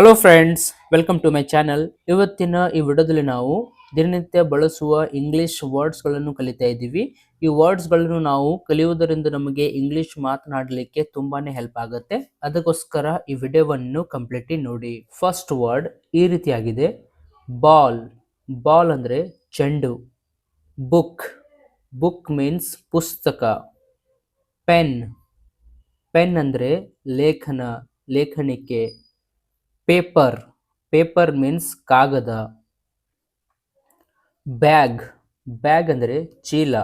Hello friends welcome to my channel ಇವತ್ತಿನ ಈ ವಿಡಿಯೋದಲ್ಲಿ ನಾವು ದಿನನಿತ್ಯ ಬಳಸುವ ಇಂಗ್ಲಿಷ್ ವರ್ಡ್ಸ್ಗಳನ್ನು ಕಲಿತಾ ಇದ್ದೀವಿ. ಈ ವರ್ಡ್ಸ್ಗಳನ್ನು ನಾವು ಕಲಿಯುವುದರಿಂದ ನಮಗೆ ಇಂಗ್ಲಿಷ್ ಮಾತನಾಡಲಿಕ್ಕೆ ತುಂಬಾನೇ ಹೆಲ್ಪ್ ಆಗುತ್ತೆ. ಅದಕ್ಕೋಸ್ಕರ ಈ ವಿಡಿಯೋವನ್ನು ಕಂಪ್ಲೀಟ್ಲಿ ನೋಡಿ. ಫಸ್ಟ್ ವರ್ಡ್ ಈ ರೀತಿಯಾಗಿದೆ. ಬಾಲ್ ಬಾಲ್ ಅಂದರೆ ಚೆಂಡು. ಬುಕ್ ಬುಕ್ ಮೀನ್ಸ್ ಪುಸ್ತಕ. ಪೆನ್ ಪೆನ್ ಅಂದರೆ ಲೇಖನ, ಲೇಖನಿಕೆ. ಪೇಪರ್ ಪೇಪರ್ ಮೀನ್ಸ್ ಕಾಗದ. ಬ್ಯಾಗ್ ಬ್ಯಾಗ್ ಅಂದರೆ ಚೀಲ.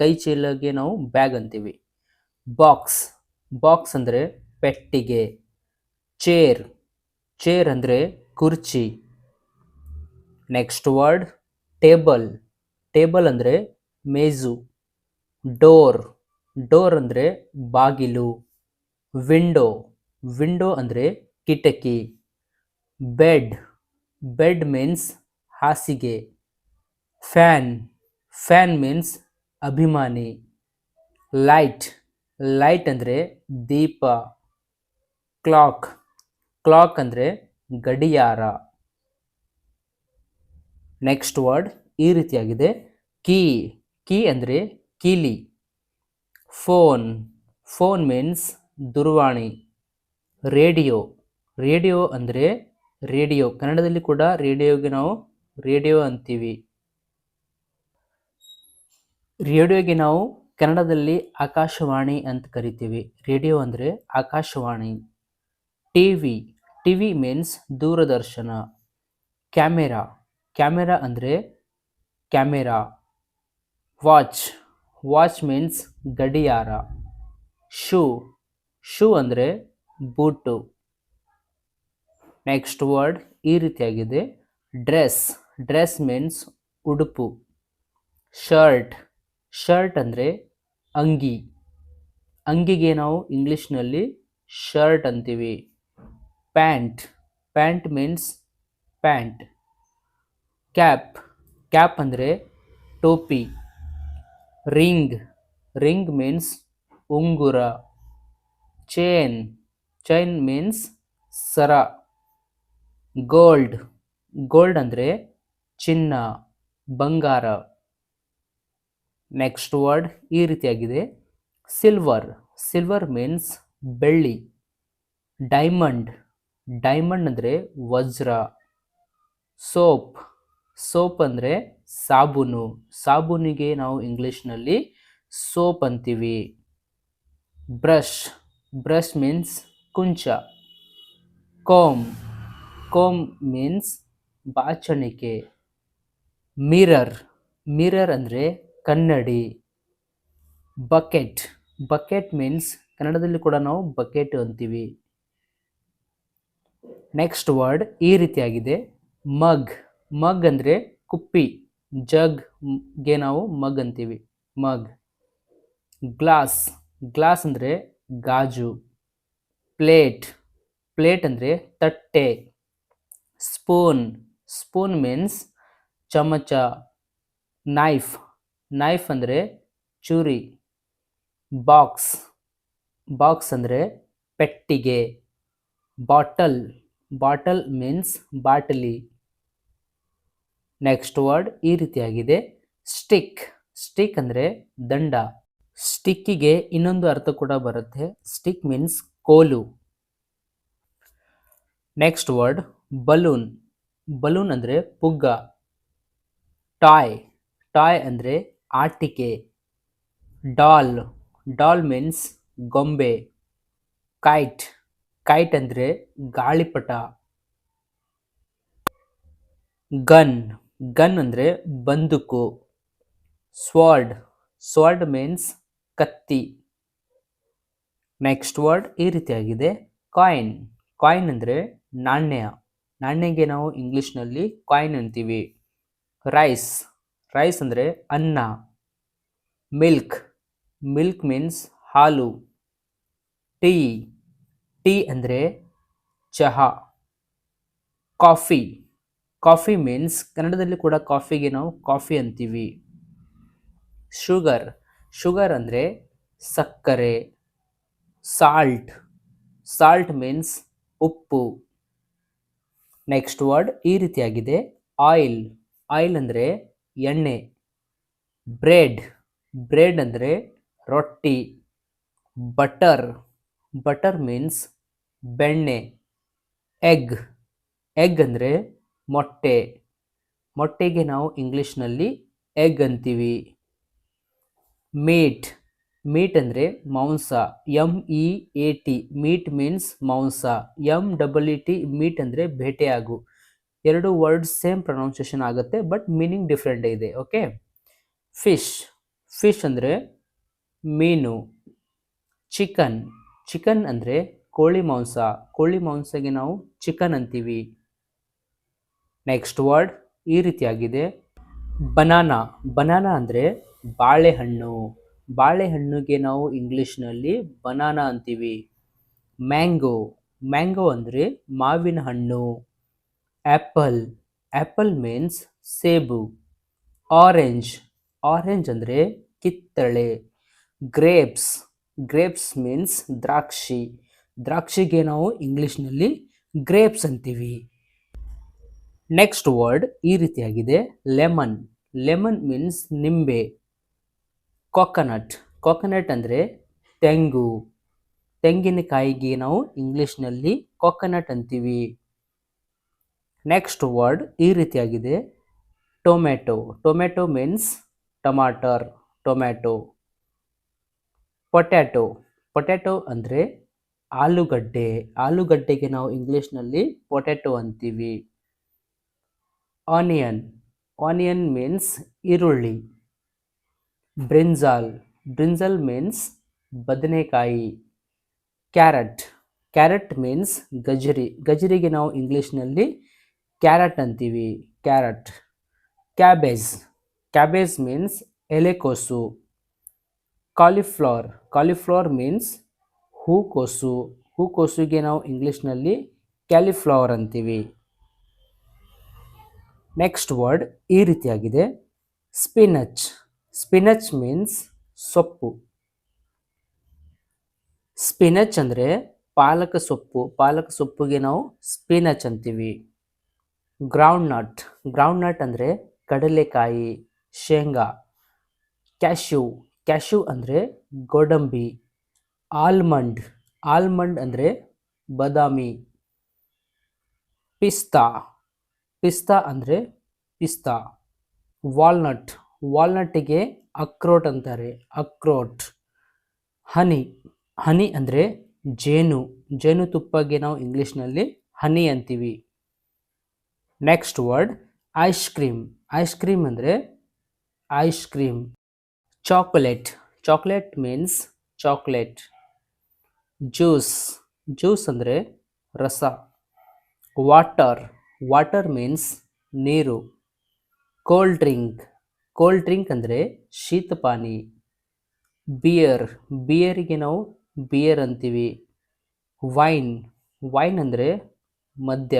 ಕೈ ಚೀಲಗೆ ನಾವು ಬ್ಯಾಗ್ ಅಂತೀವಿ. ಬಾಕ್ಸ್ ಬಾಕ್ಸ್ ಅಂದರೆ ಪೆಟ್ಟಿಗೆ. ಚೇರ್ ಚೇರ್ ಅಂದರೆ ಕುರ್ಚಿ. Next word, table. ಟೇಬಲ್ ಅಂದರೆ ಮೇಜು. ಡೋರ್ ಡೋರ್ ಅಂದರೆ ಬಾಗಿಲು. ವಿಂಡೋ ವಿಂಡೋ ಅಂದರೆ ಕಿಟಕಿ, ಬೆಡ್ ಬೆಡ್ ಮೀನ್ಸ್ ಹಾಸಿಗೆ, ಫ್ಯಾನ್ ಫ್ಯಾನ್ ಮೀನ್ಸ್ ಅಭಿಮಾನಿ, ಲೈಟ್ ಲೈಟ್ ಅಂದರೆ ದೀಪ, ಕ್ಲಾಕ್ ಕ್ಲಾಕ್ ಅಂದರೆ ಗಡಿಯಾರ. ನೆಕ್ಸ್ಟ್ ವರ್ಡ್ ಈ ರೀತಿಯಾಗಿದೆ. ಕೀ ಕೀ ಅಂದರೆ ಕೀಲಿ. ಫೋನ್ ಫೋನ್ ಮೀನ್ಸ್ ದುರ್ವಾಣಿ. ರೇಡಿಯೋ ರೇಡಿಯೋ ಅಂದರೆ ರೇಡಿಯೋ. ಕನ್ನಡದಲ್ಲಿ ಕೂಡ ರೇಡಿಯೋಗೆ ನಾವು ರೇಡಿಯೋ ಅಂತೀವಿ. ರೇಡಿಯೋಗೆ ನಾವು ಕನ್ನಡದಲ್ಲಿ ಆಕಾಶವಾಣಿ ಅಂತ ಕರಿತೀವಿ. ರೇಡಿಯೋ ಅಂದರೆ Akashvani. T V T V means ದೂರದರ್ಶನ. ಕ್ಯಾಮೆರಾ. ಕ್ಯಾಮೆರಾ ಅಂದರೆ ಕ್ಯಾಮೆರಾ. ವಾಚ್. ವಾಚ್ ಮೀನ್ಸ್ ಗಡಿಯಾರ. ಶೂ. ಶೂ ಅಂದರೆ ಬೂಟು. ನೆಕ್ಸ್ಟ್ ವರ್ಡ್ ಈ ರೀತಿಯಾಗಿದೆ. ಡ್ರೆಸ್ ಡ್ರೆಸ್ ಮೀನ್ಸ್ ಉಡುಪು. ಶರ್ಟ್ ಶರ್ಟ್ ಅಂದರೆ ಅಂಗಿ. ಅಂಗಿಗೆ ನಾವು ಇಂಗ್ಲೀಷ್ನಲ್ಲಿ ಶರ್ಟ್ ಅಂತೀವಿ. Pant pant means pant cap cap ಅಂದರೆ ಟೋಪಿ. ರಿಂಗ್ ರಿಂಗ್ ಮೀನ್ಸ್ ಉಂಗುರ. ಚೈನ್ ಚೈನ್ ಮೀನ್ಸ್ ಸರ. ಗೋಲ್ಡ್. ಗೋಲ್ಡ್ ಅಂದರೆ ಚಿನ್ನ, ಬಂಗಾರ. ನೆಕ್ಸ್ಟ್ ವರ್ಡ್ ಈ ರೀತಿಯಾಗಿದೆ. ಸಿಲ್ವರ್. ಸಿಲ್ವರ್ ಮೀನ್ಸ್ ಬೆಳ್ಳಿ. ಡೈಮಂಡ್. ಡೈಮಂಡ್ ಅಂದರೆ ವಜ್ರ. ಸೋಪ್. ಸೋಪ್ ಅಂದರೆ ಸಾಬೂನು. ಸಾಬೂನಿಗೆ ನಾವು ಇಂಗ್ಲೀಷ್ನಲ್ಲಿ ಸೋಪ್ ಅಂತೀವಿ. ಬ್ರಷ್. ಬ್ರಷ್ ಮೀನ್ಸ್ ಕುಂಚ. ಕೋಮ್. ಕೋಮ್ ಮೀನ್ಸ್ ಬಾಚಣಿಕೆ. ಮಿರರ್ ಮಿರರ್ ಅಂದರೆ ಕನ್ನಡಿ. ಬಕೆಟ್ ಬಕೆಟ್ ಮೀನ್ಸ್ ಕನ್ನಡದಲ್ಲಿ ಕೂಡ ನಾವು ಬಕೆಟ್ ಅಂತೀವಿ. ನೆಕ್ಸ್ಟ್ ವರ್ಡ್ ಈ ರೀತಿಯಾಗಿದೆ. ಮಗ್ ಮಗ್ ಅಂದರೆ ಕುಪ್ಪಿ. ಜಗ್ಗೆ ನಾವು ಮಗ್ ಅಂತೀವಿ. ಮಗ್ ಗ್ಲಾಸ್ ಗ್ಲಾಸ್ ಅಂದರೆ ಗಾಜು. ಪ್ಲೇಟ್ ಪ್ಲೇಟ್ ಅಂದರೆ ತಟ್ಟೆ. ಸ್ಪೂನ್ ಸ್ಪೂನ್ ಮೀನ್ಸ್ ಚಮಚ ನೈಫ್ ನೈಫ್ ಅಂದರೆ ಚೂರಿ. ಬಾಕ್ಸ್ ಬಾಕ್ಸ್ ಅಂದರೆ ಪೆಟ್ಟಿಗೆ. ಬಾಟಲ್ ಬಾಟಲ್ ಮೀನ್ಸ್ ಬಾಟಲಿ. ನೆಕ್ಸ್ಟ್ ವರ್ಡ್ ಈ ರೀತಿಯಾಗಿದೆ. ಸ್ಟಿಕ್ ಸ್ಟಿಕ್ ಅಂದರೆ ದಂಡ. ಸ್ಟಿಕ್ಕಿಗೆ ಇನ್ನೊಂದು ಅರ್ಥ ಕೂಡ ಬರುತ್ತೆ. ಸ್ಟಿಕ್ ಮೀನ್ಸ್ ಕೋಲು. Next word balloon. ಬಲೂನ್ ಅಂದರೆ ಪುಗ್ಗ. ಟಾಯ್. ಟಾಯ್ ಅಂದರೆ ಆಟಿಕೆ. ಡಾಲ್. ಡಾಲ್ ಮೀನ್ಸ್ ಗೊಂಬೆ. ಕೈಟ್. ಕೈಟ್ ಅಂದರೆ ಗಾಳಿಪಟ. ಗನ್. ಗನ್ ಅಂದರೆ ಬಂದೂಕು. ಸ್ವಾರ್ಡ್. ಸ್ವಾರ್ಡ್ ಮೀನ್ಸ್ ಕತ್ತಿ. ನೆಕ್ಸ್ಟ್ ವರ್ಡ್ ಈ ರೀತಿಯಾಗಿದೆ. ಕಾಯಿನ್. ಕಾಯಿನ್ ಅಂದರೆ ನಾಣ್ಯ. ನಾಣ್ಯಗೆ ನಾವು ಇಂಗ್ಲೀಷ್ನಲ್ಲಿ ಕಾಯಿನ್ ಅಂತೀವಿ. ರೈಸ್ ರೈಸ್ ಅಂದರೆ ಅನ್ನ. ಮಿಲ್ಕ್ ಮಿಲ್ಕ್ ಮೀನ್ಸ್ ಹಾಲು. ಟೀ ಟೀ ಅಂದರೆ ಚಹಾ. ಕಾಫಿ ಕಾಫಿ ಮೀನ್ಸ್ ಕನ್ನಡದಲ್ಲಿ ಕೂಡ ಕಾಫಿಗೆ ನಾವು ಕಾಫಿ ಅಂತೀವಿ. ಶುಗರ್ ಶುಗರ್ ಅಂದರೆ ಸಕ್ಕರೆ. ಸಾಲ್ಟ್ ಸಾಲ್ಟ್ ಮೀನ್ಸ್ ಉಪ್ಪು. ನೆಕ್ಸ್ಟ್ ವರ್ಡ್ ಈ ರೀತಿಯಾಗಿದೆ. ಆಯಿಲ್ ಆಯಿಲ್ ಅಂದರೆ ಎಣ್ಣೆ. ಬ್ರೆಡ್ ಬ್ರೆಡ್ ಅಂದರೆ ರೊಟ್ಟಿ. ಬಟರ್ ಬಟರ್ ಮೀನ್ಸ್ ಬೆಣ್ಣೆ. ಎಗ್ ಎಗ್ ಅಂದರೆ ಮೊಟ್ಟೆ. ಮೊಟ್ಟೆಗೆ ನಾವು ಇಂಗ್ಲೀಷ್ನಲ್ಲಿ ಎಗ್ ಅಂತೀವಿ. ಮೀಟ್ ಮೀಟ್ ಅಂದರೆ ಮಾಂಸ M E A T, meat means ಮಾಂಸ M double E T, meat ಅಂದರೆ ಭೇಟೆಯಾಗು. ಎರಡು ವರ್ಡ್ಸ್ ಸೇಮ್ ಪ್ರೊನೌನ್ಸಿಯೇಷನ್ ಆಗುತ್ತೆ, ಬಟ್ ಮೀನಿಂಗ್ ಡಿಫ್ರೆಂಟ್ ಇದೆ, ಓಕೆ? ಫಿಶ್ ಫಿಶ್ ಅಂದರೆ ಮೀನು, ಚಿಕನ್ ಚಿಕನ್ ಅಂದರೆ ಕೋಳಿ ಮಾಂಸ, ಕೋಳಿ ಮಾಂಸಗೆ ನಾವು ಚಿಕನ್ ಅಂತೀವಿ. ನೆಕ್ಸ್ಟ್ ವರ್ಡ್ ಈ ರೀತಿಯಾಗಿದೆ. ಬನಾನಾ ಬನಾನಾ ಅಂದರೆ ಬಾಳೆಹಣ್ಣು. ಬಾಳೆಹಣ್ಣುಗೆ ನಾವು ಇಂಗ್ಲೀಷ್ನಲ್ಲಿ ಬನಾನಾ ಅಂತೀವಿ. ಮ್ಯಾಂಗೋ ಮ್ಯಾಂಗೋ ಅಂದರೆ ಮಾವಿನ ಹಣ್ಣು. ಆ್ಯಪಲ್ ಆ್ಯಪಲ್ ಮೀನ್ಸ್ ಸೇಬು. ಆರೆಂಜ್ ಆರೆಂಜ್ ಅಂದರೆ ಕಿತ್ತಳೆ. ಗ್ರೇಪ್ಸ್ ಗ್ರೇಪ್ಸ್ ಮೀನ್ಸ್ ದ್ರಾಕ್ಷಿ. ದ್ರಾಕ್ಷಿಗೆ ನಾವು ಇಂಗ್ಲೀಷ್ನಲ್ಲಿ ಗ್ರೇಪ್ಸ್ ಅಂತೀವಿ. ನೆಕ್ಸ್ಟ್ ವರ್ಡ್ ಈ ರೀತಿಯಾಗಿದೆ. ಲೆಮನ್ ಲೆಮನ್ ಮೀನ್ಸ್ ನಿಂಬೆ. ಕೊಕೊನಟ್ ಕೊಕೊನಟ್ ಅಂದರೆ ತೆಂಗು. ತೆಂಗಿನಕಾಯಿಗೆ ನಾವು ಇಂಗ್ಲೀಷ್ನಲ್ಲಿ ಕೊಕೊನಟ್ ಅಂತೀವಿ. ನೆಕ್ಸ್ಟ್ ವರ್ಡ್ ಈ ರೀತಿಯಾಗಿದೆ. ಟೊಮೆಟೊ ಟೊಮೆಟೊ ಮೀನ್ಸ್ ಟಮಾಟರ್ ಟೊಮ್ಯಾಟೊ ಪೊಟ್ಯಾಟೊ ಪೊಟ್ಯಾಟೊ ಅಂದರೆ ಆಲೂಗಡ್ಡೆ. ಆಲೂಗಡ್ಡೆಗೆ ನಾವು ಇಂಗ್ಲೀಷ್ನಲ್ಲಿ ಪೊಟ್ಯಾಟೊ ಅಂತೀವಿ. ಆನಿಯನ್ ಆನಿಯನ್ ಮೀನ್ಸ್ ಈರುಳ್ಳಿ. ಬ್ರಿಂಜಾಲ್. ಬ್ರಿಂಜಲ್ ಮೀನ್ಸ್ ಬದನೆಕಾಯಿ. ಕ್ಯಾರೆಟ್. ಕ್ಯಾರೆಟ್ ಮೀನ್ಸ್ ಗಜರಿ ಗಜರಿಗೆ ನಾವು ಇಂಗ್ಲೀಷ್ನಲ್ಲಿ ಕ್ಯಾರೆಟ್ ಅಂತೀವಿ. ಕ್ಯಾರೆಟ್. ಕ್ಯಾಬೇಜ್. ಕ್ಯಾಬೇಜ್ ಮೀನ್ಸ್ ಎಲೆಕೋಸು. ಕಾಲಿಫ್ಲವರ್ ಕಾಲಿಫ್ಲವರ್ ಮೀನ್ಸ್ ಹೂಕೋಸು. ಹೂಕೋಸುಗೆ ನಾವು ಇಂಗ್ಲೀಷ್ನಲ್ಲಿ ಕ್ಯಾಲಿಫ್ಲವರ್ ಅಂತೀವಿ. ನೆಕ್ಸ್ಟ್ ವರ್ಡ್ ಈ ರೀತಿಯಾಗಿದೆ. ಸ್ಪಿನಚ್. ಸ್ಪಿನಚ್ ಮೀನ್ಸ್ ಸೊಪ್ಪು. ಸ್ಪಿನಚ್ ಅಂದರೆ ಪಾಲಕ ಸೊಪ್ಪು. ಪಾಲಕ ಸೊಪ್ಪುಗೆ ನಾವು ಸ್ಪಿನಚ್ ಅಂತೀವಿ. ಗ್ರೌಂಡ್ ನಟ್ ಗ್ರೌಂಡ್ ನಟ್ ಅಂದರೆ ಕಡಲೆಕಾಯಿ, ಶೇಂಗಾ ಕ್ಯಾಶ್ಯೂ ಕ್ಯಾಶ್ಯೂ ಅಂದರೆ ಗೋಡಂಬಿ ಆಲ್ಮಂಡ್ ಆಲ್ಮಂಡ್ ಅಂದರೆ ಬದಾಮಿ. ಪಿಸ್ತಾ ಪಿಸ್ತಾ ಅಂದರೆ ಪಿಸ್ತಾ ವಾಲ್ನಟ್ ವಾಲ್ನಟ್ಟಿಗೆ ಅಕ್ರೋಟ್ ಅಂತಾರೆ. ಅಕ್ರೋಟ್ ಹನಿ. ಹನಿ ಅಂದರೆ ಜೇನು. ಜೇನುತುಪ್ಪಗೆ ನಾವು ಇಂಗ್ಲೀಷ್ನಲ್ಲಿ ಹನಿ ಅಂತೀವಿ. Next word, ice cream. Ice cream ಅಂದರೆ ice cream. Chocolate. Chocolate means chocolate. Juice. Juice ಅಂದರೆ ರಸ. ವಾಟರ್. ವಾಟರ್ ಮೀನ್ಸ್ ನೀರು. Cold drink. ಕೋಲ್ಡ್ ಡ್ರಿಂಕ್ ಅಂದರೆ ಶೀತಪಾನಿ. ಬಿಯರ್ ಬಿಯರಿಗೆ ನಾವು ಬಿಯರ್ ಅಂತೀವಿ. ವೈನ್ ವೈನ್ ಅಂದರೆ ಮದ್ಯ.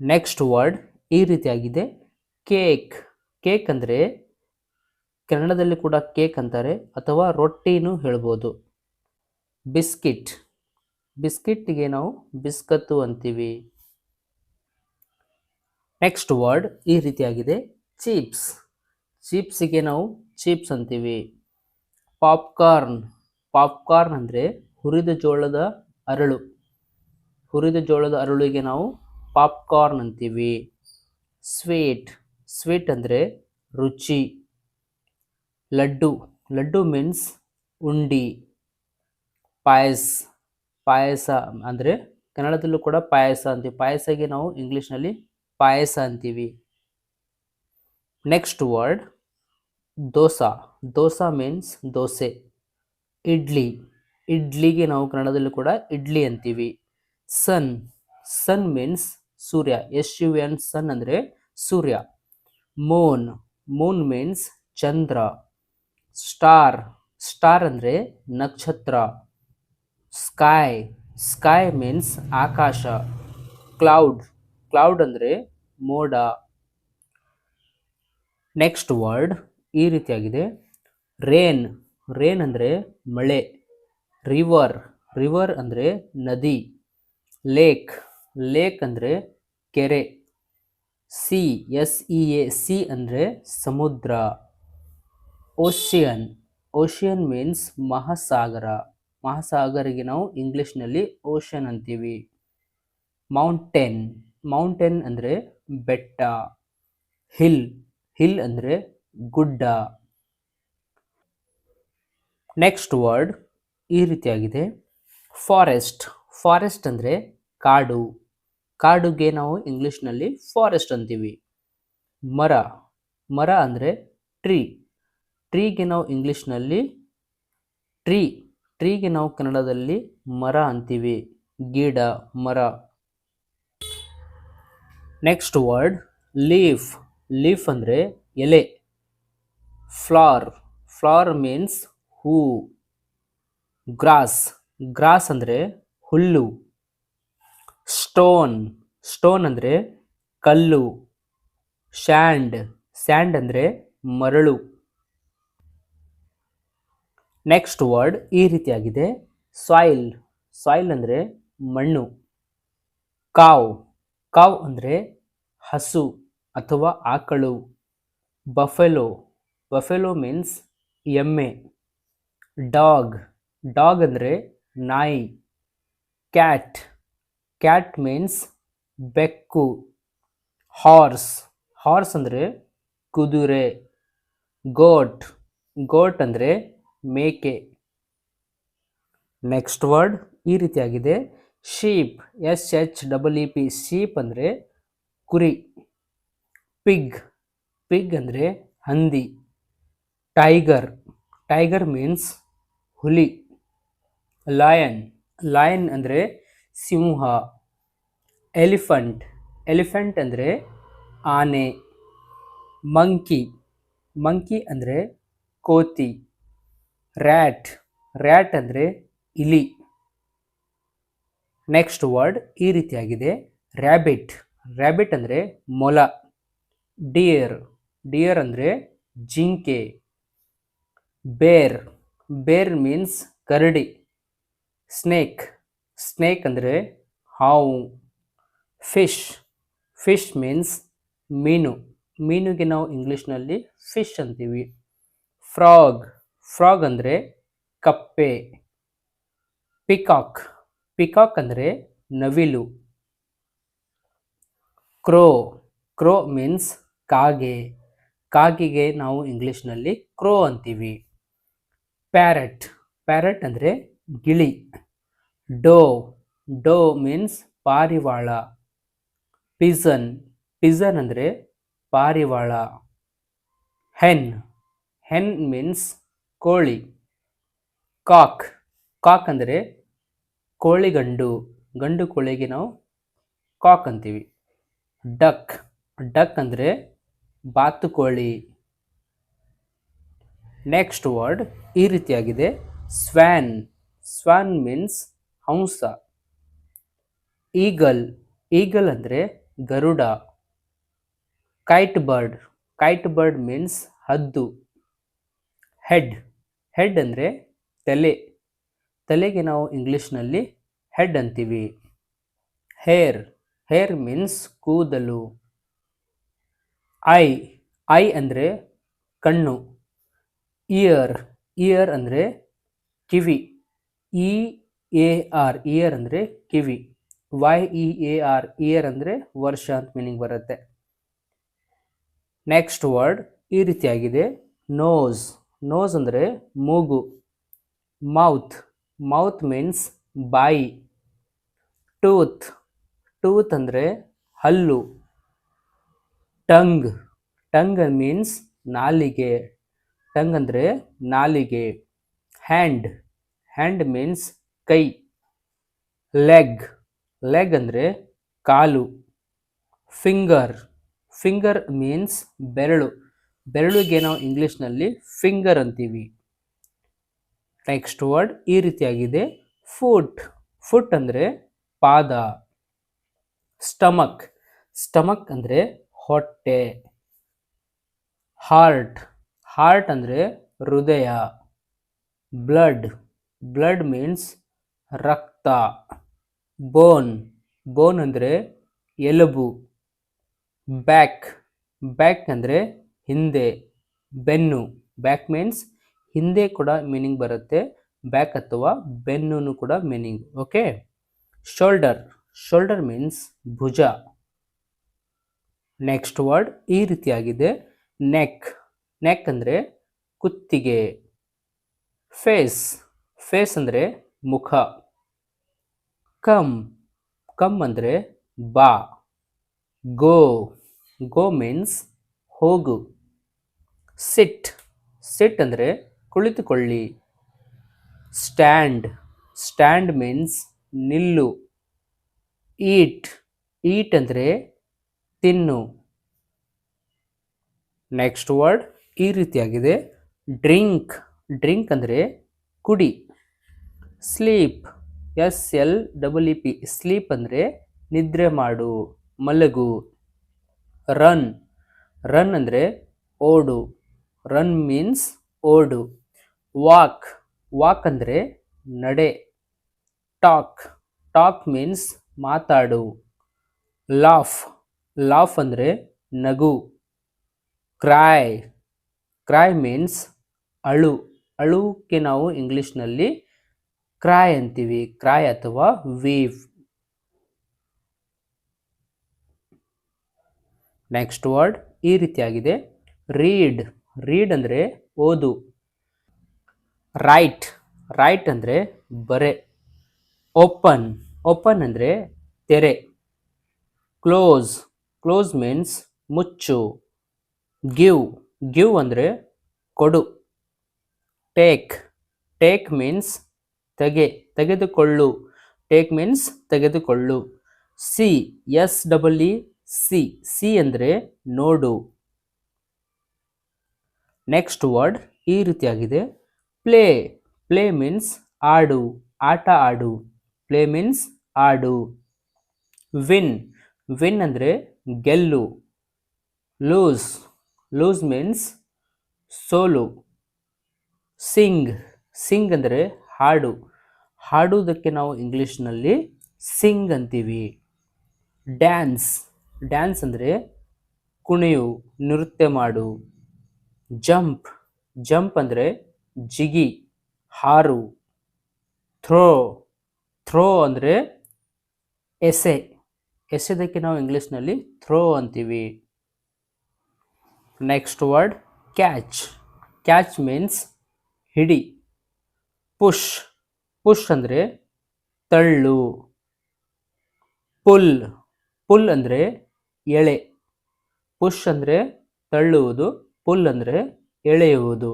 ನೆಕ್ಸ್ಟ್ ವರ್ಡ್ ಈ ರೀತಿಯಾಗಿದೆ ಕೇಕ್ ಕೇಕ್ ಅಂದರೆ ಕನ್ನಡದಲ್ಲಿ ಕೂಡ ಕೇಕ್ ಅಂತಾರೆ ಅಥವಾ ರೊಟ್ಟಿನೂ ಹೇಳ್ಬೋದು. ಬಿಸ್ಕಿಟ್ ಬಿಸ್ಕಿಟ್ಗೆ ನಾವು ಬಿಸ್ಕತ್ತು ಅಂತೀವಿ. ನೆಕ್ಸ್ಟ್ ವರ್ಡ್ ಈ ರೀತಿಯಾಗಿದೆ ಚೀಪ್ಸ್. ಚೀಪ್ಸಿಗೆ ನಾವು ಚೀಪ್ಸ್ ಅಂತೀವಿ. ಪಾಪ್ಕಾರ್ನ್. ಪಾಪ್ಕಾರ್ನ್ ಅಂದರೆ ಹುರಿದ ಜೋಳದ ಅರಳು. ಹುರಿದ ಜೋಳದ ಅರಳಿಗೆ ನಾವು ಪಾಪ್ಕಾರ್ನ್ ಅಂತೀವಿ. ಸ್ವೀಟ್. ಸ್ವೀಟ್ ಅಂದರೆ ರುಚಿ. ಲಡ್ಡು. ಲಡ್ಡು ಮೀನ್ಸ್ ಉಂಡಿ. ಪಾಯಸ್. ಪಾಯಸ ಅಂದರೆ ಕನ್ನಡದಲ್ಲೂ ಕೂಡ ಪಾಯಸ ಅಂತೀವಿ. ಪಾಯಸಗೆ ನಾವು ಇಂಗ್ಲೀಷ್ನಲ್ಲಿ ಪಾಯಸ ಅಂತೀವಿ. Next word dosa dosa means dosa. Idli. ಇಡ್ಲಿಗೆ ನಾವು ಕನ್ನಡದಲ್ಲೂ ಕೂಡ ಇಡ್ಲಿ ಅಂತೀವಿ. ಸನ್ ಸನ್ ಮೀನ್ಸ್ ಸೂರ್ಯ. ಎಸ್ ಯು ಎನ್ ಸನ್ ಅಂದರೆ ಸೂರ್ಯ. ಮೂನ್ ಮೂನ್ ಮೀನ್ಸ್ ಚಂದ್ರ. ಸ್ಟಾರ್ ಸ್ಟಾರ್ ಅಂದರೆ ನಕ್ಷತ್ರ. ಸ್ಕೈ ಸ್ಕೈ ಮೀನ್ಸ್ ಆಕಾಶ. ಕ್ಲೌಡ್ ಕ್ಲೌಡ್ ಅಂದರೆ ಮೋಡ. ನೆಕ್ಸ್ಟ್ ವರ್ಡ್ ಈ ರೀತಿಯಾಗಿದೆ. ರೇನ್ ರೇನ್ ಅಂದರೆ ಮಳೆ. ರಿವರ್ ರಿವರ್ ಅಂದರೆ ನದಿ. ಲೇಕ್ ಲೇಕ್ ಅಂದರೆ ಕೆರೆ. Sea S E A sea ಅಂದರೆ ಸಮುದ್ರ. ಓಷಿಯನ್ ಓಷಿಯನ್ ಮೀನ್ಸ್ ಮಹಾಸಾಗರ. ಮಹಾಸಾಗರಿಗೆ ನಾವು ಇಂಗ್ಲೀಷ್ನಲ್ಲಿ ಓಷನ್ ಅಂತೀವಿ. ಮೌಂಟೇನ್ ಮೌಂಟೇನ್ ಅಂದರೆ ಬೆಟ್ಟ. ಹಿಲ್ ಹಿಲ್ ಅಂದರೆ ಗುಡ್ಡ. ನೆಕ್ಸ್ಟ್ ವರ್ಡ್ ಈ ರೀತಿಯಾಗಿದೆ. ಫಾರೆಸ್ಟ್ ಫಾರೆಸ್ಟ್ ಅಂದರೆ ಕಾಡು. ಕಾಡುಗೆ ನಾವು ಇಂಗ್ಲೀಷ್ನಲ್ಲಿ ಫಾರೆಸ್ಟ್ ಅಂತೀವಿ. ಮರ. ಮರ ಅಂದರೆ ಟ್ರೀ ಟ್ರೀಗೆ ನಾವು ಇಂಗ್ಲೀಷ್ನಲ್ಲಿ ಟ್ರೀ ಟ್ರೀಗೆ ನಾವು ಕನ್ನಡದಲ್ಲಿ ಮರ ಅಂತೀವಿ. ಗಿಡ, ಮರ. ನೆಕ್ಸ್ಟ್ ವರ್ಡ್ ಲೀಫ್ ಲೀಫ್ ಅಂದರೆ ಎಲೆ. ಫ್ಲಾರ್ ಫ್ಲಾರ್ ಮೀನ್ಸ್ ಹೂ. ಗ್ರಾಸ್ ಗ್ರಾಸ್ ಅಂದರೆ ಹುಲ್ಲು. ಸ್ಟೋನ್ ಸ್ಟೋನ್ ಅಂದರೆ ಕಲ್ಲು. ಸ್ಯಾಂಡ್ ಸ್ಯಾಂಡ್ ಅಂದರೆ ಮರಳು. ನೆಕ್ಸ್ಟ್ ವರ್ಡ್ ಈ ರೀತಿಯಾಗಿದೆ. ಸಾಯಿಲ್ ಸಾಯಿಲ್ ಅಂದರೆ ಮಣ್ಣು. ಕಾವ್ ಕಾವ್ ಅಂದರೆ ಹಸು. ಅಥವಾ ಆಕಳು. ಬಫೆಲೋ. ಬಫೆಲೋ ಮೀನ್ಸ್ ಎಮ್ಮೆ. ಡಾಗ್. ಡಾಗ್ ಅಂದರೆ ನಾಯಿ. ಕ್ಯಾಟ್. ಕ್ಯಾಟ್ ಮೀನ್ಸ್ ಬೆಕ್ಕು. ಹಾರ್ಸ್. ಹಾರ್ಸ್ ಅಂದರೆ ಕುದುರೆ. ಗೋಟ್. ಗೋಟ್ ಅಂದರೆ ಮೇಕೆ. ನೆಕ್ಸ್ಟ್ ವರ್ಡ್ ಈ ರೀತಿಯಾಗಿದೆ. Sheep. S H double E P. Sheep ಅಂದರೆ ಕುರಿ. ಪಿಗ್ ಪಿಗ್ ಅಂದರೆ ಹಂದಿ. ಟೈಗರ್ ಟೈಗರ್ ಮೀನ್ಸ್ ಹುಲಿ. ಲಯನ್ ಲಯನ್ ಅಂದರೆ ಸಿಂಹ. ಎಲಿಫೆಂಟ್ ಎಲಿಫೆಂಟ್ ಅಂದರೆ ಆನೆ. ಮಂಕಿ ಮಂಕಿ ಅಂದರೆ ಕೋತಿ. ರ್ಯಾಟ್ ರ್ಯಾಟ್ ಅಂದರೆ ಇಲಿ. ನೆಕ್ಸ್ಟ್ ವರ್ಡ್ ಈ ರೀತಿಯಾಗಿದೆ. ರ್ಯಾಬಿಟ್ ರ್ಯಾಬಿಟ್ ಅಂದರೆ ಮೊಲ. ಡಿಯರ್ ಡಿಯರ್ ಅಂದರೆ ಜಿಂಕೆ. ಬೇರ್ ಬೇರ್ ಮೀನ್ಸ್ ಕರಡಿ. ಸ್ನೇಕ್ ಸ್ನೇಕ್ ಅಂದರೆ ಹಾವು. ಫಿಶ್ ಫಿಶ್ ಮೀನ್ಸ್ ಮೀನು. ಮೀನುಗೆ ನಾವು ಇಂಗ್ಲೀಷ್ನಲ್ಲಿ ಫಿಶ್ ಅಂತೀವಿ. ಫ್ರಾಗ್ ಫ್ರಾಗ್ ಅಂದರೆ ಕಪ್ಪೆ. ಪಿಕಾಕ್ ಪಿಕಾಕ್ ಅಂದರೆ ನವಿಲು. ಕ್ರೋ ಕ್ರೋ ಮೀನ್ಸ್ ಕಾಗೆ. ಕಾಗಿಗೆ ನಾವು ಇಂಗ್ಲೀಷ್ನಲ್ಲಿ ಕ್ರೋ ಅಂತೀವಿ. ಪ್ಯಾರೆಟ್. ಪ್ಯಾರೆಟ್ ಅಂದರೆ ಗಿಳಿ. ಡೋ. ಡೋ ಮೀನ್ಸ್ ಪಾರಿವಾಳ. ಪಿಜನ್. ಪಿಜನ್ ಅಂದರೆ ಪಾರಿವಾಳ. ಹೆನ್. ಹೆನ್ ಮೀನ್ಸ್ ಕೋಳಿ. ಕಾಕ್. ಕಾಕ್ ಅಂದರೆ ಕೋಳಿ ಗಂಡು. ಗಂಡು ಕೋಳಿಗೆ ನಾವು ಕಾಕ್ ಅಂತೀವಿ. ಡಕ್. ಡಕ್ ಅಂದರೆ ಬಾತುಕೋಳಿ. ನೆಕ್ಸ್ಟ್ ವರ್ಡ್ ಈ ರೀತಿಯಾಗಿದೆ. ಸ್ವ್ಯಾನ್ ಸ್ವ್ಯಾನ್ ಮೀನ್ಸ್ ಹಂಸ. ಈಗಲ್ ಈಗಲ್ ಅಂದರೆ Garuda. Kite bird kite bird means ಹದ್ದು. ಹೆಡ್ ಹೆಡ್ ಅಂದರೆ ತಲೆ. ತಲೆಗೆ ನಾವು ಇಂಗ್ಲೀಷ್ನಲ್ಲಿ ಹೆಡ್ ಅಂತೀವಿ. ಹೇರ್ ಹೇರ್ ಮೀನ್ಸ್ ಕೂದಲು. ಐ ಐ ಅಂದರೆ ಕಣ್ಣು, ಇಯರ್ ಇಯರ್ ಅಂದರೆ ಕಿವಿ, ಇ, ಎ, ಆರ್, ಇಯರ್ ಅಂದರೆ ಕಿವಿ, Y, E, A, R, year ಅಂದರೆ ವರ್ಷ ಅಂತ ಮೀನಿಂಗ್ ಬರುತ್ತೆ. ನೆಕ್ಸ್ಟ್ ವರ್ಡ್ ಈ ರೀತಿಯಾಗಿದೆ. ನೋಸ್ ನೋಸ್ ಅಂದರೆ ಮೂಗು ಮೌತ್ ಮೌತ್ ಮೀನ್ಸ್ ಬಾಯಿ ಟೂತ್ ಟೂತ್ ಅಂದರೆ ಹಲ್ಲು. ಟಂಗ್. ಟಂಗ್ ಮೀನ್ಸ್ ನಾಲಿಗೆ. ಟಂಗ್ ಅಂದರೆ ನಾಲಿಗೆ. ಹ್ಯಾಂಡ್. ಹ್ಯಾಂಡ್ ಮೀನ್ಸ್ ಕೈ. ಲೆಗ್. ಲೆಗ್ ಅಂದರೆ ಕಾಲು. ಫಿಂಗರ್. ಫಿಂಗರ್ ಮೀನ್ಸ್ ಬೆರಳು. ಬೆರಳಿಗೆ ನಾವು ಇಂಗ್ಲೀಷ್ನಲ್ಲಿ ಫಿಂಗರ್ ಅಂತೀವಿ. ನೆಕ್ಸ್ಟ್ ವರ್ಡ್ ಈ ರೀತಿಯಾಗಿದೆ. ಫುಟ್. ಫುಟ್ ಅಂದರೆ ಪಾದ. ಸ್ಟಮಕ್. ಸ್ಟಮಕ್ ಅಂದರೆ ಹೊಟ್ಟೆ ಹಾರ್ಟ್ ಹಾರ್ಟ್ ಅಂದರೆ ಹೃದಯ ಬ್ಲಡ್ ಬ್ಲಡ್ ಮೀನ್ಸ್ ರಕ್ತ ಬೋನ್ ಬೋನ್ ಅಂದರೆ ಎಲುಬು ಬ್ಯಾಕ್ ಬ್ಯಾಕ್ ಅಂದರೆ ಹಿಂದೆ, ಬೆನ್ನು. ಬ್ಯಾಕ್ ಮೀನ್ಸ್ ಹಿಂದೆ ಕೂಡ ಮೀನಿಂಗ್ ಬರುತ್ತೆ ಬ್ಯಾಕ್ ಅಥವಾ ಬೆನ್ನು ಕೂಡ meaning okay shoulder shoulder means ಭುಜ. ನೆಕ್ಸ್ಟ್ ವರ್ಡ್ ಈ ರೀತಿಯಾಗಿದೆ. ನೆಕ್ ನೆಕ್ ಅಂದರೆ ಕುತ್ತಿಗೆ. ಫೇಸ್ ಫೇಸ್ ಅಂದರೆ ಮುಖ. ಕಮ್ ಕಮ್ ಅಂದರೆ ಬಾ. ಗೋ ಗೋ ಮೀನ್ಸ್ ಹೋಗು. ಸಿಟ್ ಸಿಟ್ ಅಂದರೆ ಕುಳಿತುಕೊಳ್ಳಿ. ಸ್ಟ್ಯಾಂಡ್ ಸ್ಟ್ಯಾಂಡ್ ಮೀನ್ಸ್ ನಿಲ್ಲು. ಈಟ್ ಈಟ್ ಅಂದರೆ ತಿನ್ನು. ನೆಕ್ಸ್ಟ್ ವರ್ಡ್ ಈ ರೀತಿಯಾಗಿದೆ. ಡ್ರಿಂಕ್ ಡ್ರಿಂಕ್ ಅಂದರೆ ಕುಡಿ. Sleep S L double E P sleep ಅಂದರೆ ನಿದ್ರೆ ಮಾಡು, ಮಲಗು. ರನ್ ರನ್ ಅಂದರೆ ಓಡು. ರನ್ ಮೀನ್ಸ್ ಓಡು. ವಾಕ್ ವಾಕ್ ಅಂದರೆ ನಡೆ. ಟಾಕ್ ಟಾಕ್ ಮೀನ್ಸ್ ಮಾತಾಡು. ಲಾಫ್ ಲಾಫ್ ಅಂದರೆ ನಗು. ಕ್ರಾಯ್ ಕ್ರಾಯ್ ಮೀನ್ಸ್ ಅಳು. ಅಳುಕ್ಕೆ ನಾವು ಇಂಗ್ಲೀಷ್ನಲ್ಲಿ ಕ್ರಾಯ್ ಅಂತೀವಿ. ಕ್ರಾಯ್ ಅಥವಾ ವೀವ್. ನೆಕ್ಸ್ಟ್ ವರ್ಡ್ ಈ ರೀತಿಯಾಗಿದೆ. ರೀಡ್. ರೀಡ್ ಅಂದರೆ ಓದು. ರೈಟ್. ರೈಟ್ ಅಂದರೆ ಬರೆ. ಓಪನ್. ಓಪನ್ ಅಂದರೆ ತೆರೆ. ಕ್ಲೋಸ್. ಕ್ಲೋಸ್ ಮೀನ್ಸ್ ಮುಚ್ಚು. ಗಿವ್ ಗಿವ್ ಅಂದರೆ ಕೊಡು. ಟೇಕ್ ಟೇಕ್ ಮೀನ್ಸ್ ತೆಗೆ, ತೆಗೆದುಕೊಳ್ಳು. Take means ತೆಗೆದುಕೊಳ್ಳು. See S double E see see ಅಂದರೆ ನೋಡು. ನೆಕ್ಸ್ಟ್ ವರ್ಡ್ ಈ ರೀತಿಯಾಗಿದೆ. ಪ್ಲೇ ಪ್ಲೇ ಮೀನ್ಸ್ ಆಡು. ಆಟ ಆಡು. ಪ್ಲೇ ಮೀನ್ಸ್ ಆಡು. ವಿನ್ ವಿನ್ ಅಂದರೆ ಗೆಲ್ಲು. ಲೂಸ್. ಲೂಸ್ ಮೀನ್ಸ್ ಸೋಲು. ಸಿಂಗ್. ಸಿಂಗ್ ಅಂದರೆ ಹಾಡು. ಹಾಡುವುದಕ್ಕೆ ನಾವು ಇಂಗ್ಲೀಷ್ನಲ್ಲಿ ಸಿಂಗ್ ಅಂತೀವಿ. ಡ್ಯಾನ್ಸ್. ಡ್ಯಾನ್ಸ್ ಅಂದರೆ ಕುಣಿಯು, ನೃತ್ಯ ಮಾಡು. ಜಂಪ್. ಜಂಪ್ ಅಂದರೆ ಜಿಗಿ, ಹಾರು. ಥ್ರೋ. ಥ್ರೋ ಅಂದರೆ ಎಸೆ. ಎಸೆದಕ್ಕೆ ನಾವು ಇಂಗ್ಲೀಷ್ನಲ್ಲಿ ಥ್ರೋ ಅಂತೀವಿ. Next word catch catch means ಹಿಡಿ. ಪುಷ್ ಪುಷ್ ಅಂದರೆ ತಳ್ಳು. ಪುಲ್ ಪುಲ್ ಅಂದರೆ ಎಳೆ. ಪುಷ್ ಅಂದರೆ ತಳ್ಳುವುದು. ಪುಲ್ ಅಂದರೆ ಎಳೆಯುವುದು.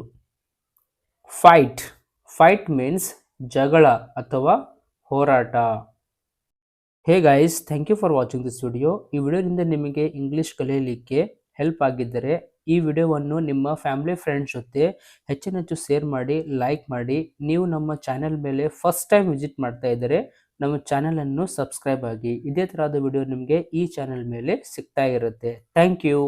ಫೈಟ್ ಫೈಟ್ ಮೀನ್ಸ್ ಜಗಳ ಅಥವಾ ಹೋರಾಟ. Hey guys thank you for watching this video ಈ ವಿಡಿಯೋದಿಂದ ನಿಮಗೆ ಇಂಗ್ಲೀಷ್ ಕಲಿಯಲಿಕ್ಕೆ ಹೆಲ್ಪ್ ಆಗಿದ್ದರೆ ಈ ವಿಡಿಯೋವನ್ನು ನಿಮ್ಮ ಫ್ಯಾಮಿಲಿ ಫ್ರೆಂಡ್ಸ್ ಜೊತೆ ಹೆಚ್ಚಿನ ಹೆಚ್ಚು ಶೇರ್ ಮಾಡಿ ಲೈಕ್ ಮಾಡಿ. ನೀವು ನಮ್ಮ ಚಾನೆಲ್ ಮೇಲೆ ಫಸ್ಟ್ ಟೈಮ್ ವಿಸಿಟ್ ಮಾಡ್ತಾ ಇದ್ದರೆ ನಮ್ಮ ಚಾನೆಲನ್ನು ಸಬ್ಸ್ಕ್ರೈಬ್ ಆಗಿ. ಇದೇ ಥರದ ವಿಡಿಯೋ ನಿಮಗೆ ಈ ಚಾನೆಲ್ ಮೇಲೆ ಸಿಗ್ತಾ ಇರುತ್ತೆ. Thank you